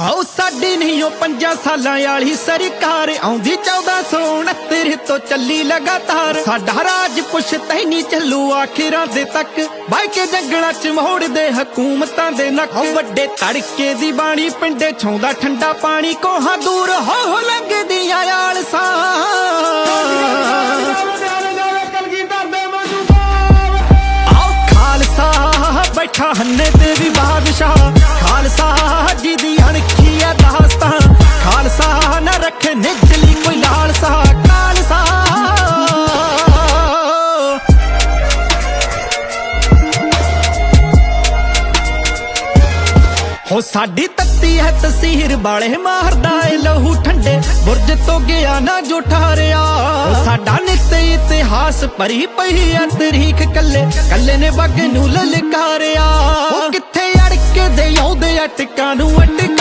ਆਓ ਸਾਡੀ ਨਹੀਂ ਉਹ ਪੰਜਾਂ ਸਾਲਾਂ ਵਾਲੀ ਸਰਕਾਰ। ਆਉਂਦੀ 1469 ਤੋਂ ਚੱਲੀ ਲਗਾਤਾਰ। ਸਾਡਾ ਰਾਜ ਪੁੱਛ ਤੈਨੀ ਚੱਲੂ ਆਖਿਰਾਂ ਦੇ ਤੱਕ। ਬਾਈ ਕੇ ਜੰਗਲਾਂ ਚ ਮੋੜਦੇ ਹਕੂਮਤਾਂ ਦੇ ਨੱਕ। ਵੱਡੇ ਤੜਕੇ ਦੀ ਬਾਣੀ, ਪਿੰਡੇ ਛਾਉਂਦਾ ਠੰਡਾ ਪਾਣੀ। ਕੋਹਾਂ ਦੂਰ ਹੋ ਹੋ ਲੰਘਦੀਆਂ ਆਲਸਾਂ ਆਓ ਖਾਲਸਾ, ਬੈਠਾ ਹੰਨੇ ਤੇ ਵੀ ਬਾਦਸ਼ਾਹ। ਰੱਖੇ ਨਿਜਲੀ ਕੋਈ ਲਾਲਸਾ ਖਾਲਸਾ ਹੋ ਸਾਡੀ ਤੱਤੀ ਹੈ ਤਸੀਰ ਬਾਲੇ ਮਾਰਦਾ ਏ ਲਹੂ ਠੰਡੇ, ਬੁਰਜ ਤੋਂ ਗਿਆ ਨਾ ਜੋ ਠਾਰਿਆ ਸਾਡਾ ਨਿੱਤ ਇਤਿਹਾਸ ਭਰੀ ਪਈ ਆ ਤਰੀਖ ਕੱਲੇ ਕੱਲੇ ਨੇ ਵਗ ਨੂੰ ਲਲਕਾਰਿਆ। ਉਹ ਕਿੱਥੇ ਅੜਕੇ ਦੇ ਆਉਂਦੇ ਅਟਕਾਂ ਨੂੰ ਅਟਕ